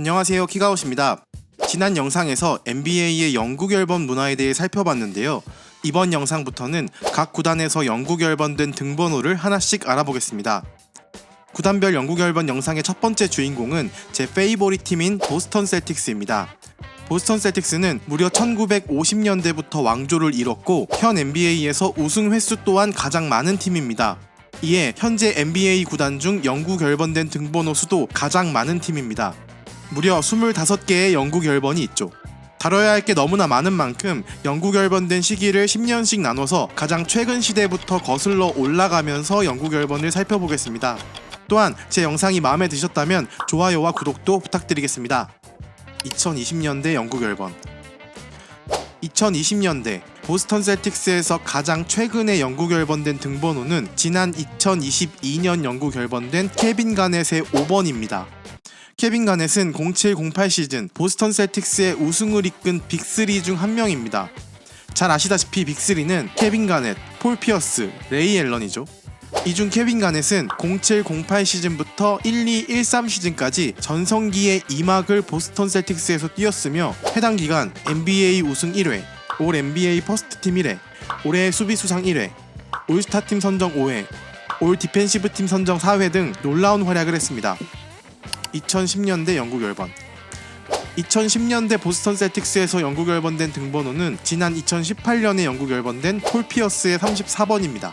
안녕하세요 키가웃입니다. 지난 영상에서 NBA의 영구 결번 문화에 대해 살펴봤는데요. 이번 영상부터는 각 구단에서 영구 결번된 등번호를 하나씩 알아보겠습니다. 구단별 영구 결번 영상의 첫 번째 주인공은 제 페이보릿 팀인 보스턴 셀틱스입니다. 보스턴 셀틱스는 무려 1950년대부터 왕조를 이뤘고 현 NBA에서 우승 횟수 또한 가장 많은 팀입니다. 이에 현재 NBA 구단 중 영구 결번된 등번호 수도 가장 많은 팀입니다. 무려 25개의 영구 결번이 있죠. 다뤄야 할 게 너무나 많은 만큼 영구 결번된 시기를 10년씩 나눠서 가장 최근 시대부터 거슬러 올라가면서 영구 결번을 살펴보겠습니다. 또한 제 영상이 마음에 드셨다면 좋아요와 구독도 부탁드리겠습니다. 2020년대 영구 결번 2020년대 보스턴 셀틱스에서 가장 최근에 영구 결번된 등번호는 지난 2022년 영구 결번된 케빈 가넷의 5번입니다. 케빈 가넷은 0708 시즌 보스턴 셀틱스의 우승을 이끈 빅3 중 한 명입니다. 잘 아시다시피 빅3는 케빈 가넷, 폴 피어스, 레이 앨런이죠. 이 중 케빈 가넷은 0708 시즌부터 1213 시즌까지 전성기의 2막을 보스턴 셀틱스에서 뛰었으며 해당 기간 NBA 우승 1회, 올 NBA 퍼스트 팀 1회, 올해 수비수상 1회, 올스타 팀 선정 5회, 올 디펜시브 팀 선정 4회 등 놀라운 활약을 했습니다. 2010년대 영구 결번 2010년대 보스턴 셀틱스에서 영구 결번된 등번호는 지난 2018년에 영구 결번된 폴 피어스의 34번입니다.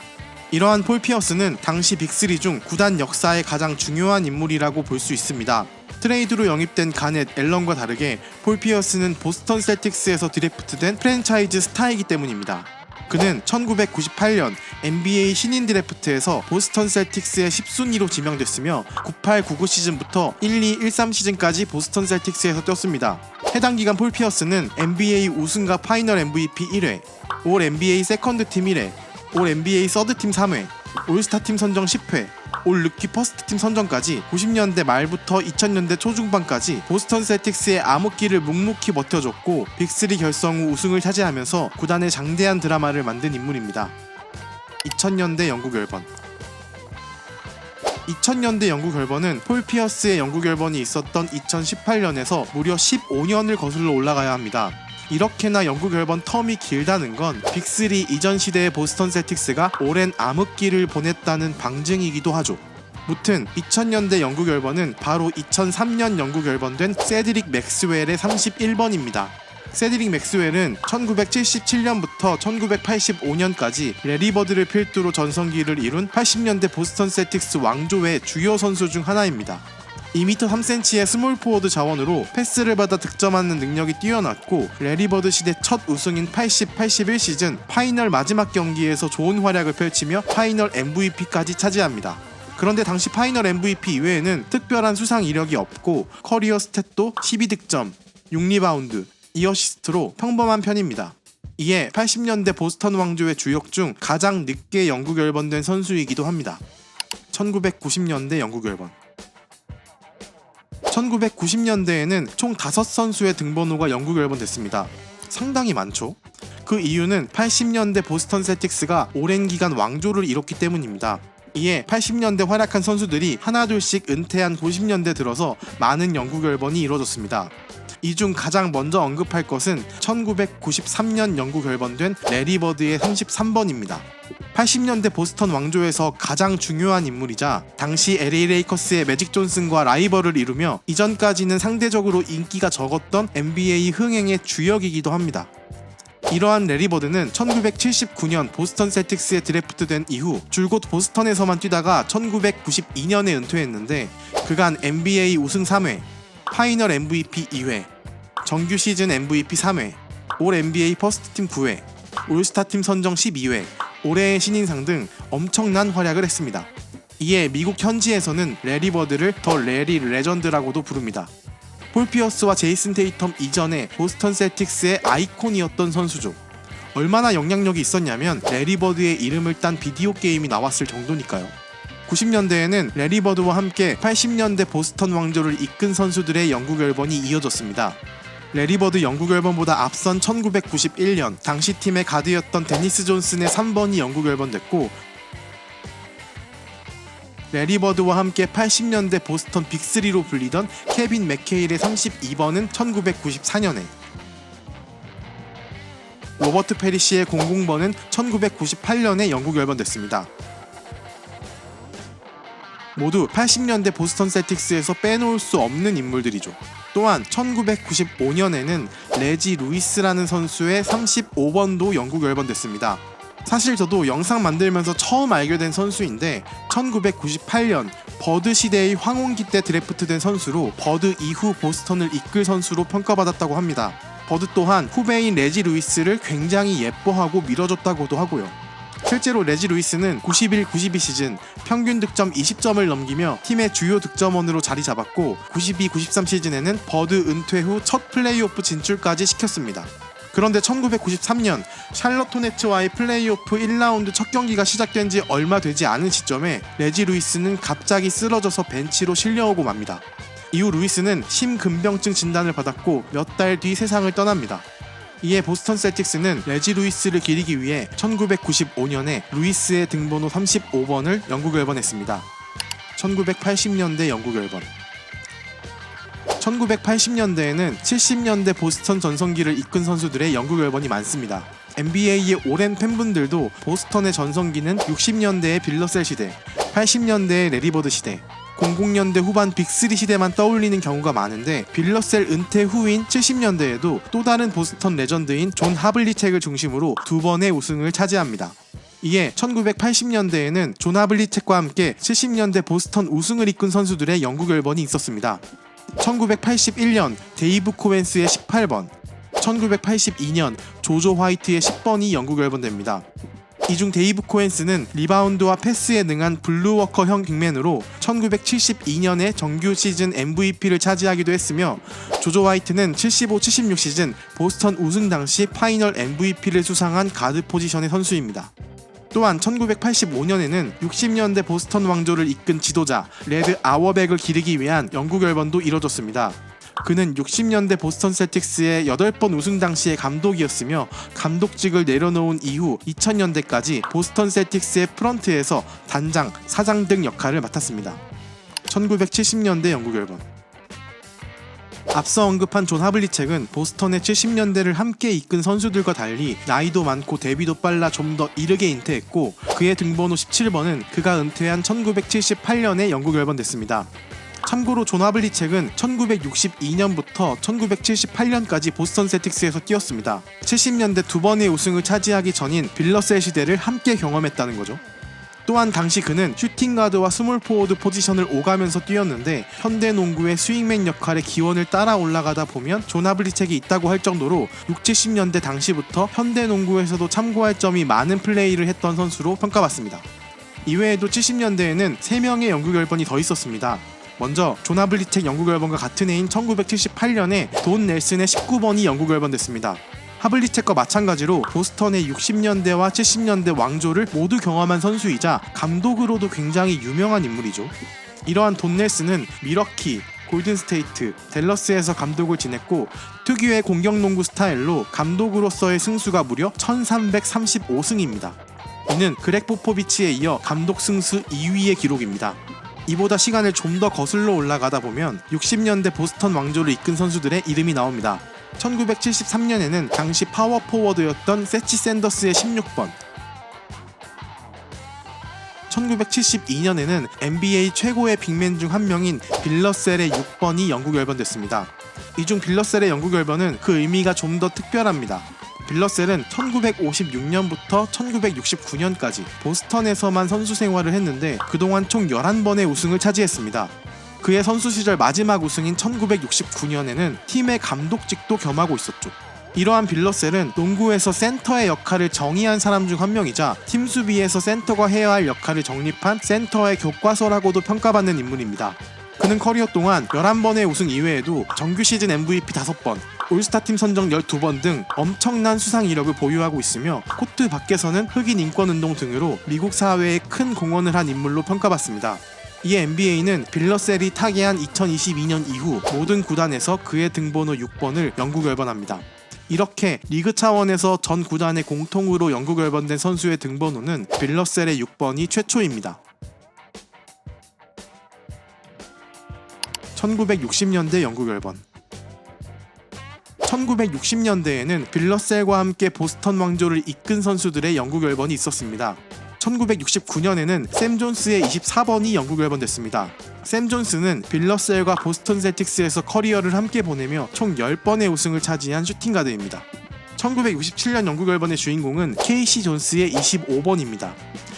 이러한 폴 피어스는 당시 빅3 중 구단 역사의 가장 중요한 인물이라고 볼 수 있습니다. 트레이드로 영입된 가넷, 앨런과 다르게 폴 피어스는 보스턴 셀틱스에서 드래프트된 프랜차이즈 스타이기 때문입니다. 그는 1998년 NBA 신인 드래프트에서 보스턴 셀틱스의 10순위로 지명됐으며 98-99 시즌부터 12-13 시즌까지 보스턴 셀틱스에서 뛰었습니다. 해당 기간 폴 피어스는 NBA 우승과 파이널 MVP 1회, 올 NBA 세컨드 팀 1회, 올 NBA 서드 팀 3회, 올스타 팀 선정 10회, 올 루키 퍼스트 팀 선정까지 90년대 말부터 2000년대 초중반까지 보스턴 셀틱스의 암흑기를 묵묵히 버텨줬고 빅3 결성 후 우승을 차지하면서 구단의 장대한 드라마를 만든 인물입니다. 2000년대 영구 결번 2000년대 영구 결번은 폴 피어스의 영구 결번이 있었던 2018년에서 무려 15년을 거슬러 올라가야 합니다. 이렇게나 영구 결번 텀이 길다는 건 빅3 이전 시대의 보스턴 셀틱스가 오랜 암흑기를 보냈다는 방증이기도 하죠. 무튼 2000년대 영구 결번은 바로 2003년 영구 결번된 세드릭 맥스웰의 31번입니다. 세드릭 맥스웰은 1977년부터 1985년까지 레리버드를 필두로 전성기를 이룬 80년대 보스턴 셀틱스 왕조의 주요 선수 중 하나입니다. 2m 3cm의 스몰 포워드 자원으로 패스를 받아 득점하는 능력이 뛰어났고 레리버드 시대 첫 우승인 80-81 시즌 파이널 마지막 경기에서 좋은 활약을 펼치며 파이널 MVP까지 차지합니다. 그런데 당시 파이널 MVP 이외에는 특별한 수상 이력이 없고 커리어 스탯도 12득점, 6리바운드, 2어시스트로 평범한 편입니다. 이에 80년대 보스턴 왕조의 주역 중 가장 늦게 영구 결번된 선수이기도 합니다. 1990년대 영구 결번 1990년대에는 총 5선수의 등번호가 영구 결번됐습니다. 상당히 많죠? 그 이유는 80년대 보스턴 셀틱스가 오랜 기간 왕조를 이뤘기 때문입니다. 이에 80년대 활약한 선수들이 하나둘씩 은퇴한 90년대 들어서 많은 영구 결번이 이루어졌습니다. 이 중 가장 먼저 언급할 것은 1993년 영구 결번된 레리버드의 33번입니다. 80년대 보스턴 왕조에서 가장 중요한 인물이자 당시 LA 레이커스의 매직 존슨과 라이벌을 이루며 이전까지는 상대적으로 인기가 적었던 NBA 흥행의 주역이기도 합니다. 이러한 레리버드는 1979년 보스턴 셀틱스에 드래프트된 이후 줄곧 보스턴에서만 뛰다가 1992년에 은퇴했는데 그간 NBA 우승 3회, 파이널 MVP 2회, 정규 시즌 MVP 3회, 올 NBA 퍼스트 팀 9회, 올스타 팀 선정 12회, 올해의 신인상 등 엄청난 활약을 했습니다. 이에 미국 현지에서는 레리 버드를 더 레리 레전드라고도 부릅니다. 폴 피어스와 제이슨 테이텀 이전에 보스턴 셀틱스의 아이콘이었던 선수죠. 얼마나 영향력이 있었냐면 레리 버드의 이름을 딴 비디오 게임이 나왔을 정도니까요. 90년대에는 레리버드와 함께 80년대 보스턴 왕조를 이끈 선수들의 영구 결번이 이어졌습니다. 레리버드 영구 결번보다 앞선 1991년 당시 팀의 가드였던 데니스 존슨의 3번이 영구 결번됐고 레리버드와 함께 80년대 보스턴 빅3로 불리던 케빈 맥케일의 32번은 1994년에 로버트 페리시의 00번은 1998년에 영국 열번됐습니다. 모두 80년대 보스턴 셀틱스에서 빼놓을 수 없는 인물들이죠. 또한 1995년에는 레지 루이스라는 선수의 35번도 영국 열번됐습니다. 사실 저도 영상 만들면서 처음 알게 된 선수인데 1998년 버드 시대의 황혼기 때 드래프트된 선수로 버드 이후 보스턴을 이끌 선수로 평가받았다고 합니다. 버드 또한 후배인 레지 루이스를 굉장히 예뻐하고 밀어줬다고도 하고요. 실제로 레지 루이스는 91-92 시즌 평균 득점 20점을 넘기며 팀의 주요 득점원으로 자리 잡았고 92-93 시즌에는 버드 은퇴 후 첫 플레이오프 진출까지 시켰습니다. 그런데 1993년 샬럿 호네츠와의 플레이오프 1라운드 첫 경기가 시작된 지 얼마 되지 않은 시점에 레지 루이스는 갑자기 쓰러져서 벤치로 실려오고 맙니다. 이후 루이스는 심근병증 진단을 받았고 몇 달 뒤 세상을 떠납니다. 이에 보스턴 셀틱스는 레지 루이스를 기리기 위해 1995년에 루이스의 등번호 35번을 영국 열번했습니다. 1980년대 영국 열번 1980년대에는 70년대 보스턴 전성기를 이끈 선수들의 영국 열번이 많습니다. NBA의 오랜 팬분들도 보스턴의 전성기는 60년대의 빌러셀 시대, 80년대의 레리버드 시대, 00년대 후반 빅3 시대만 떠올리는 경우가 많은데 빌러셀 은퇴 후인 70년대에도 또 다른 보스턴 레전드인 존 하블리책을 중심으로 두 번의 우승을 차지합니다. 이에 1980년대에는 존 하블리책과 함께 70년대 보스턴 우승을 이끈 선수들의 영국 열번이 있었습니다. 1981년 데이브 코웬스의 18번, 1982년 조조 화이트의 10번이 영국 열번됩니다. 이중 데이브 코엔스는 리바운드와 패스에 능한 블루워커형 빅맨으로 1972년에 정규 시즌 MVP를 차지하기도 했으며 조조 화이트는 75-76 시즌 보스턴 우승 당시 파이널 MVP를 수상한 가드 포지션의 선수입니다. 또한 1985년에는 60년대 보스턴 왕조를 이끈 지도자 레드 아워백을 기르기 위한 영국 열번도 이뤄졌습니다. 그는 60년대 보스턴 셀틱스의 8번 우승 당시의 감독이었으며 감독직을 내려놓은 이후 2000년대까지 보스턴 셀틱스의 프런트에서 단장, 사장 등 역할을 맡았습니다. 1970년대 영국 열번 앞서 언급한 존 하블리책은 보스턴의 70년대를 함께 이끈 선수들과 달리 나이도 많고 데뷔도 빨라 좀 더 이르게 은퇴했고 그의 등번호 17번은 그가 은퇴한 1978년에 영국 열번됐습니다. 참고로 존 하블리 책은 1962년부터 1978년까지 보스턴 세틱스에서 뛰었습니다. 70년대 두 번의 우승을 차지하기 전인 빌러셀 시대를 함께 경험했다는 거죠. 또한 당시 그는 슈팅 가드와 스몰 포워드 포지션을 오가면서 뛰었는데 현대 농구의 스윙맨 역할의 기원을 따라 올라가다 보면 존 하블리책이 있다고 할 정도로 6, 70년대 당시부터 현대 농구에서도 참고할 점이 많은 플레이를 했던 선수로 평가받습니다. 이외에도 70년대에는 3명의 영국 열번이 더 있었습니다. 먼저 존 하블리책 영국 열번과 같은 해인 1978년에 돈 넬슨의 19번이 영국 열번됐습니다. 하블리책과 마찬가지로 보스턴의 60년대와 70년대 왕조를 모두 경험한 선수이자 감독으로도 굉장히 유명한 인물이죠. 이러한 돈 넬슨은 미러키, 골든스테이트, 댈러스에서 감독을 지냈고 특유의 공격농구 스타일로 감독으로서의 승수가 무려 1335승입니다. 이는 그렉 포포비치에 이어 감독 승수 2위의 기록입니다. 이보다 시간을 좀 더 거슬러 올라가다 보면 60년대 보스턴 왕조를 이끈 선수들의 이름이 나옵니다. 1973년에는 당시 파워 포워드였던 세치 샌더스의 16번 1972년에는 NBA 최고의 빅맨 중 한 명인 빌러셀의 6번이 영국 열번됐습니다. 이 중 빌러셀의 영국 열번은 그 의미가 좀 더 특별합니다. 빌러셀은 1956년부터 1969년까지 보스턴에서만 선수 생활을 했는데 그동안 총 11번의 우승을 차지했습니다. 그의 선수 시절 마지막 우승인 1969년에는 팀의 감독직도 겸하고 있었죠. 이러한 빌러셀은 농구에서 센터의 역할을 정의한 사람 중 한 명이자 팀 수비에서 센터가 해야 할 역할을 정립한 센터의 교과서라고도 평가받는 인물입니다. 그는 커리어 동안 11번의 우승 이외에도 정규 시즌 MVP 5번, 올스타 팀 선정 12번 등 엄청난 수상 이력을 보유하고 있으며 코트 밖에서는 흑인 인권 운동 등으로 미국 사회에 큰 공헌을 한 인물로 평가받습니다. 이에 NBA는 빌러셀이 타계한 2022년 이후 모든 구단에서 그의 등번호 6번을 영국 열번합니다. 이렇게 리그 차원에서 전 구단의 공통으로 영국 열번된 선수의 등번호는 빌러셀의 6번이 최초입니다. 1960년대 영국 앨범 1960년대에는 빌러셀과 함께 보스턴 왕조를 이끈 선수들의 영국 앨범이 있었습니다. 1969년에는 샘 존스의 24번이 영국 앨범 됐습니다. 샘 존스는 빌러셀과 보스턴 셀틱스에서 커리어를 함께 보내며 총 10번의 우승을 차지한 슈팅가드입니다. 1967년 영국 앨범의 주인공은 케이시 존스의 25번입니다.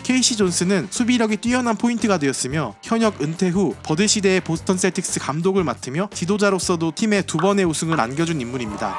케이시 존스는 수비력이 뛰어난 포인트 가드였으며 현역 은퇴 후 버드 시대의 보스턴 셀틱스 감독을 맡으며 지도자로서도 팀에 두 번의 우승을 안겨준 인물입니다.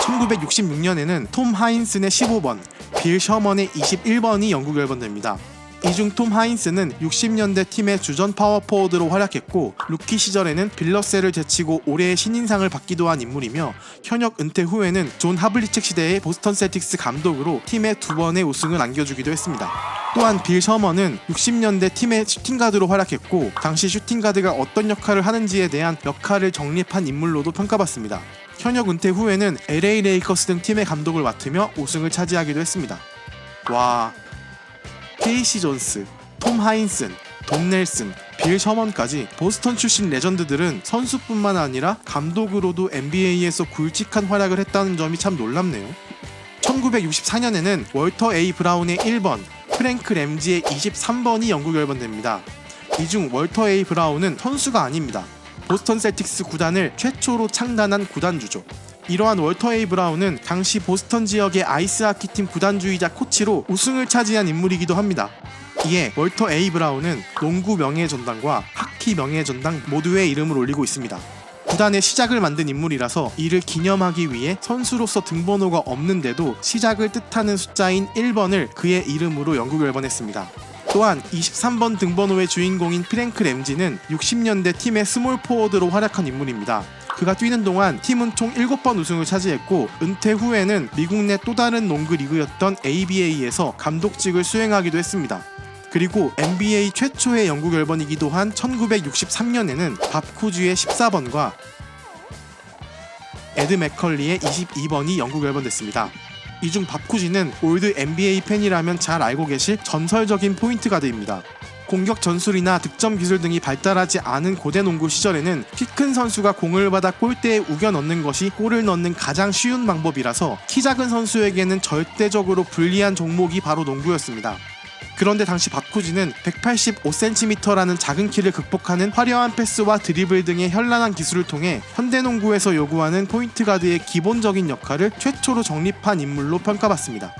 1966년에는 톰 하인슨의 15번, 빌 셔먼의 21번이 영국 앨범됩니다. 이중톰 하인스는 60년대 팀의 주전 파워포워드로 활약했고 루키 시절에는 빌러셀을 제치고 올해의 신인상을 받기도 한 인물이며 현역 은퇴 후에는 존 하블리책 시대의 보스턴 셀틱스 감독으로 팀에 두 번의 우승을 안겨주기도 했습니다. 또한 빌 셔먼은 60년대 팀의 슈팅가드로 활약했고 당시 슈팅가드가 어떤 역할을 하는지에 대한 역할을 정립한 인물로도 평가받습니다. 현역 은퇴 후에는 LA 레이커스 등 팀의 감독을 맡으며 우승을 차지하기도 했습니다. 와, 케이시 존스, 톰 하인슨, 돈 넬슨, 빌 셔먼까지 보스턴 출신 레전드들은 선수뿐만 아니라 감독으로도 NBA에서 굵직한 활약을 했다는 점이 참 놀랍네요. 1964년에는 월터 A 브라운의 1번, 프랭크 램지의 23번이 영국 앨범됩니다. 이 중 월터 A 브라운은 선수가 아닙니다. 보스턴 셀틱스 구단을 최초로 창단한 구단주죠. 이러한 월터 A 브라운은 당시 보스턴 지역의 아이스하키 팀 구단주이자 코치로 우승을 차지한 인물이기도 합니다. 이에 월터 A 브라운은 농구 명예 전당과 하키 명예 전당 모두의 이름을 올리고 있습니다. 구단의 시작을 만든 인물이라서 이를 기념하기 위해 선수로서 등번호가 없는데도 시작을 뜻하는 숫자인 1번을 그의 이름으로 영국 앨범했습니다. 또한 23번 등번호의 주인공인 프랭크 램지는 60년대 팀의 스몰 포워드로 활약한 인물입니다. 그가 뛰는 동안 팀은 총 7번 우승을 차지했고 은퇴 후에는 미국 내 또 다른 농구 리그였던 ABA에서 감독직을 수행하기도 했습니다. 그리고 NBA 최초의 영국 앨범이기도 한 1963년에는 밥쿠주의 14번과 에드 맥컬리의 22번이 영국 앨범 됐습니다. 이중 밥쿠지는 올드 NBA 팬이라면 잘 알고 계실 전설적인 포인트 가드입니다. 공격 전술이나 득점 기술 등이 발달하지 않은 고대 농구 시절에는 키 큰 선수가 공을 받아 골대에 우겨 넣는 것이 골을 넣는 가장 쉬운 방법이라서 키 작은 선수에게는 절대적으로 불리한 종목이 바로 농구였습니다. 그런데 당시 바쿠지는 185cm라는 작은 키를 극복하는 화려한 패스와 드리블 등의 현란한 기술을 통해 현대농구에서 요구하는 포인트 가드의 기본적인 역할을 최초로 정립한 인물로 평가받습니다.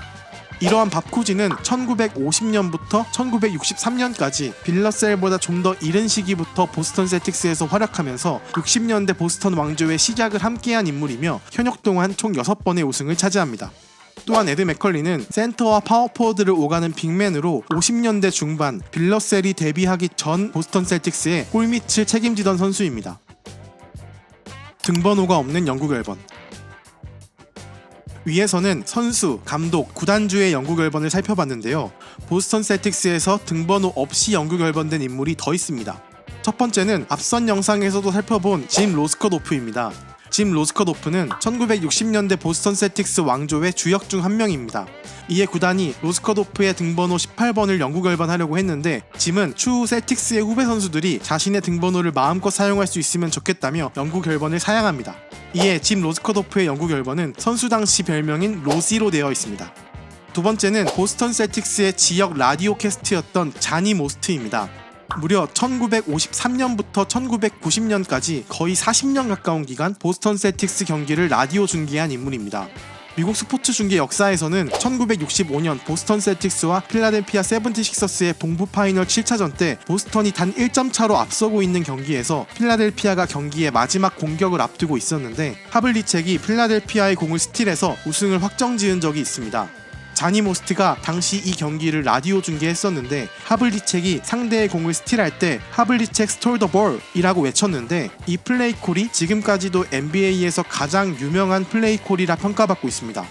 이러한 밥쿠지는 1950년부터 1963년까지 빌러셀보다 좀 더 이른 시기부터 보스턴 셀틱스에서 활약하면서 60년대 보스턴 왕조의 시작을 함께한 인물이며 현역 동안 총 6번의 우승을 차지합니다. 또한 에드 맥컬리는 센터와 파워포워드를 오가는 빅맨으로 50년대 중반 빌러셀이 데뷔하기 전 보스턴 셀틱스의 골밑을 책임지던 선수입니다. 등번호가 없는 앨범 위에서는 선수, 감독, 구단주의 앨범을 살펴봤는데요. 보스턴 셀틱스에서 등번호 없이 앨범된 인물이 더 있습니다. 첫 번째는 앞선 영상에서도 살펴본 짐 로스커도프입니다. 짐 로스커도프는 1960년대 보스턴 셀틱스 왕조의 주역 중 한 명입니다. 이에 구단이 로스커도프의 등번호 18번을 영국 앨범하려고 했는데 짐은 추후 셀틱스의 후배 선수들이 자신의 등번호를 마음껏 사용할 수 있으면 좋겠다며 영국 앨범을 사양합니다. 이에 짐 로스커도프의 영국 앨범은 선수 당시 별명인 로시로 되어 있습니다. 두 번째는 보스턴 셀틱스의 지역 라디오 캐스트였던 자니 모스트입니다. 무려 1953년부터 1990년까지 거의 40년 가까운 기간 보스턴 셀틱스 경기를 라디오 중계한 인물입니다. 미국 스포츠 중계 역사에서는 1965년 보스턴 셀틱스와 필라델피아 세븐티식서스의 동부 파이널 7차전 때 보스턴이 단 1점 차로 앞서고 있는 경기에서 필라델피아가 경기의 마지막 공격을 앞두고 있었는데 하블리책이 필라델피아의 공을 스틸해서 우승을 확정 지은 적이 있습니다. 자니 모스트가 당시 이 경기를 라디오 중계했었는데 하블리책이 상대의 공을 스틸할 때 하블리책 스톨 더 볼이라고 외쳤는데 이 플레이 콜이 지금까지도 NBA에서 가장 유명한 플레이 콜이라 평가받고 있습니다.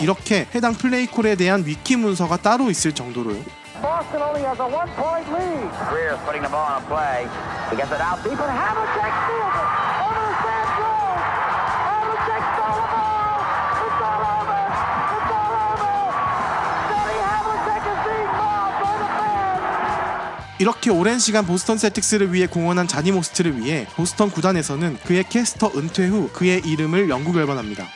이렇게 해당 플레이 콜에 대한 위키 문서가 따로 있을 정도로요. Boston only has a one-point lead. Greer's putting the ball on a play. He gets it out deep. Deep and Havlicek steals it. 이렇게 오랜 시간 보스턴 셀틱스를 위해 공헌한 자니 모스트를 위해 보스턴 구단에서는 그의 캐스터 은퇴 후 그의 이름을 영구 결번합니다.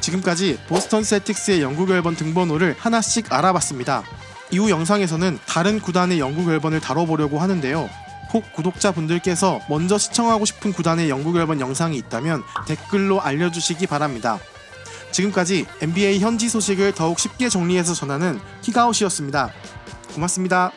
지금까지 보스턴 셀틱스의 영구 결번 등번호를 하나씩 알아봤습니다. 이후 영상에서는 다른 구단의 영구 결번을 다뤄보려고 하는데요. 혹 구독자분들께서 먼저 시청하고 싶은 구단의 영구 결번 영상이 있다면 댓글로 알려주시기 바랍니다. 지금까지 NBA 현지 소식을 더욱 쉽게 정리해서 전하는 키가웃이었습니다. 고맙습니다.